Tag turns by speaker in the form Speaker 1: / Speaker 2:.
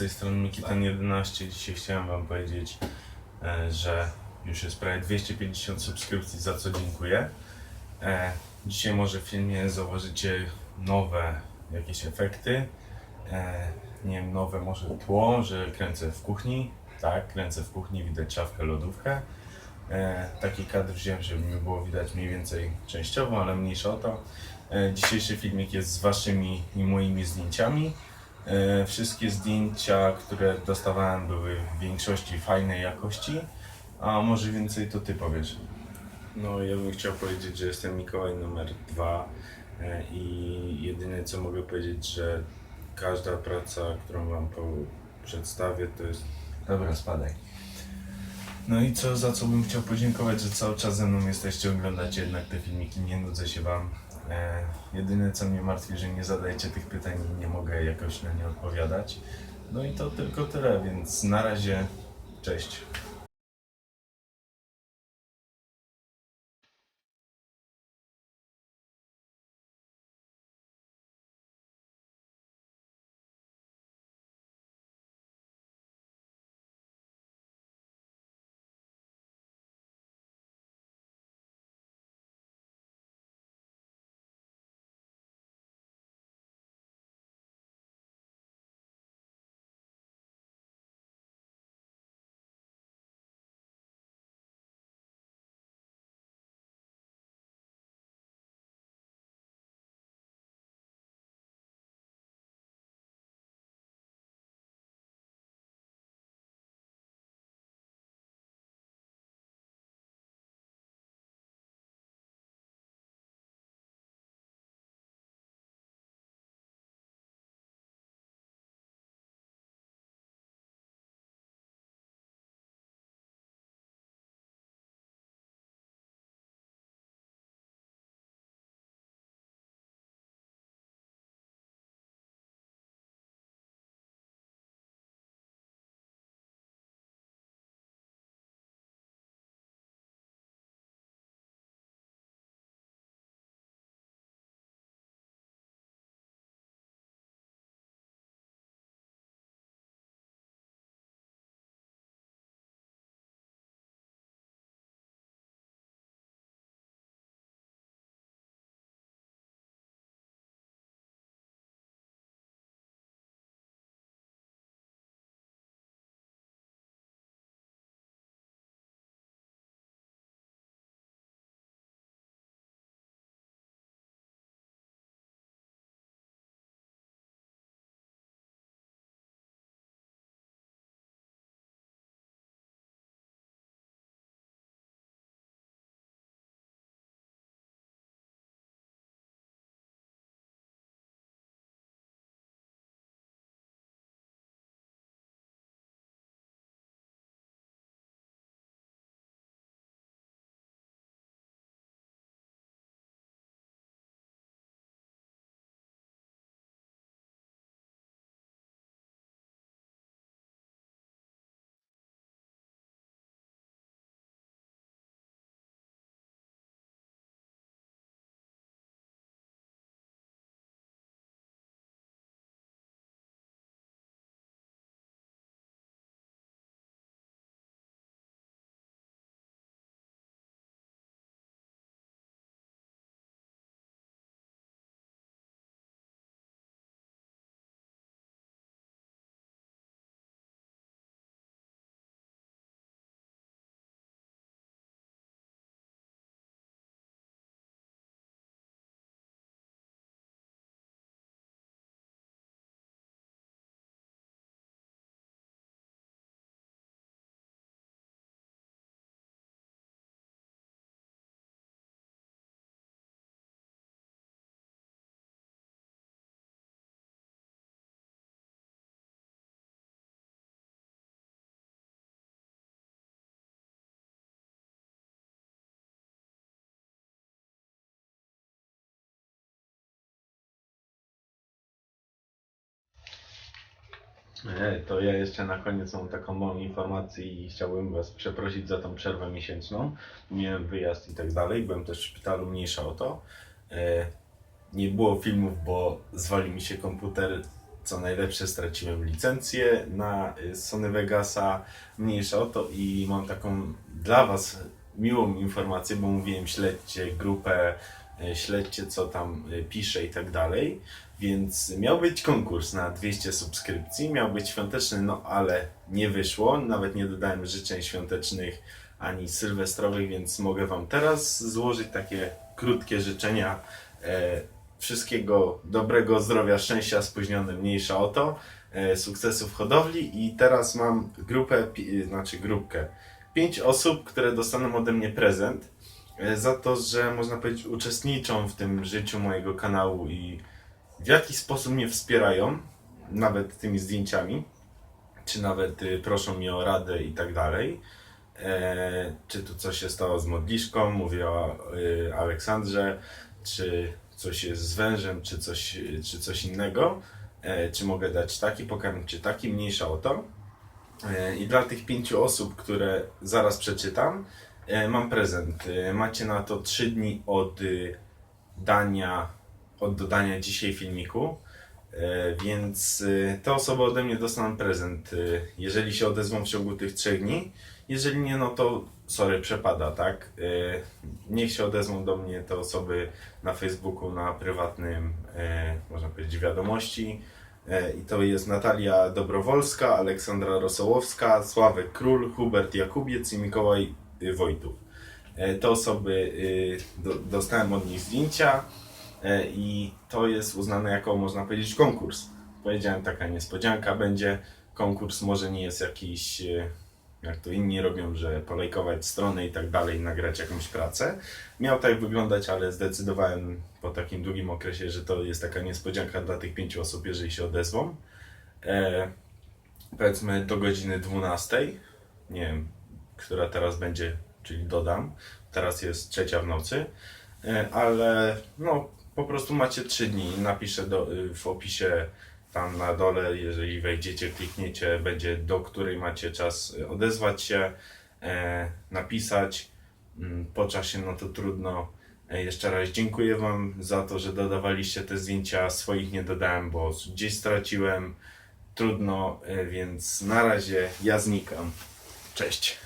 Speaker 1: tej strony Mikitan11. Dzisiaj chciałem Wam powiedzieć, e, że już jest prawie 250 subskrypcji, za co dziękuję. E, Dzisiaj może w filmie zauważycie nowe jakieś efekty. E, Nie wiem, nowe może tło, że kręcę w kuchni. Tak, kręcę w kuchni, widać szafkę, lodówkę. Taki kadr wziąłem, żeby mi było widać mniej więcej częściowo, ale mniejsza o to. Dzisiejszy filmik jest z waszymi i moimi zdjęciami. E, wszystkie zdjęcia, które dostawałem były w większości fajnej jakości, a może więcej to ty powiesz. No ja bym chciał powiedzieć, że jestem Mikołaj numer dwa e, i jedyne co mogę powiedzieć, że każda praca, którą wam przedstawię to jest... Dobra, spadaj. No i co, za co bym chciał podziękować, że cały czas ze mną jesteście, oglądacie jednak te filmiki, nie nudzę się wam. E, jedyne co mnie martwi, że nie zadajecie tych pytań i nie mogę jakoś na nie odpowiadać. No i to tylko tyle, więc na razie, cześć. To ja jeszcze na koniec mam taką małą informację i chciałbym Was przeprosić za tą przerwę miesięczną. Miałem wyjazd i tak dalej, byłem też w szpitalu, mniejsza o to. E, Nie było filmów, bo zwalił mi się komputer co najlepsze straciłem licencję na y, Sony Vegasa, mniejsza o to i mam taką dla Was miłą informację, bo mówiłem śledźcie grupę, y, śledźcie co tam y, pisze i tak dalej, więc miał być konkurs na 200 subskrypcji, miał być świąteczny, no ale nie wyszło, nawet nie dodałem życzeń świątecznych ani sylwestrowych, więc mogę Wam teraz złożyć takie krótkie życzenia. E, wszystkiego dobrego, zdrowia, szczęścia, spóźnione mniejsza o to, e, sukcesów hodowli. I teraz mam grupę, pi- znaczy grupkę, pięć osób, które dostaną ode mnie prezent e, za to, że można powiedzieć uczestniczą w tym życiu mojego kanału i w jakiś sposób mnie wspierają, nawet tymi zdjęciami, czy nawet y, proszą mnie o radę i tak dalej. E, czy tu coś się stało z modliszką, mówię o y, Aleksandrze, czy coś jest z wężem, czy coś, czy coś innego, e, czy mogę dać taki pokarm, czy taki, mniejsza o to. E, I dla tych pięciu osób, które zaraz przeczytam, mam prezent. Macie na to trzy dni od y, dania, od dodania dzisiaj filmiku. E, Więc y, te osoby ode mnie dostaną prezent, y, jeżeli się odezwą w ciągu tych trzech dni. Jeżeli nie, no to sorry, przepada, tak? Y, Niech się odezwą do mnie te osoby na Facebooku, na prywatnym, e, można powiedzieć, wiadomości. E, I to jest Natalia Dobrowolska, Aleksandra Rosołowska, Sławek Król, Hubert Jakubiec i Mikołaj y, Wojtów. E, Te osoby, do, dostałem od nich zdjęcia e, i to jest uznane jako, można powiedzieć, konkurs. Powiedziałem, taka niespodzianka będzie. Konkurs może nie jest jakiś, e, jak to inni robią, że polejkować stronę i tak dalej, nagrać jakąś pracę. Miał tak wyglądać, ale zdecydowałem po takim długim okresie, że to jest taka niespodzianka dla tych pięciu osób, jeżeli się odezwą. E, powiedzmy do godziny 12. Nie wiem, która teraz będzie, czyli dodam. Teraz jest trzecia w nocy, e, ale no po prostu macie trzy dni. Napiszę do, y, w opisie tam na dole, jeżeli wejdziecie, klikniecie, będzie do której macie czas y, odezwać się, e, napisać. Mm, Po czasie, no to trudno. E, Jeszcze raz dziękuję Wam za to, że dodawaliście te zdjęcia. Swoich nie dodałem, bo gdzieś straciłem. Trudno, e, więc na razie ja znikam. Cześć.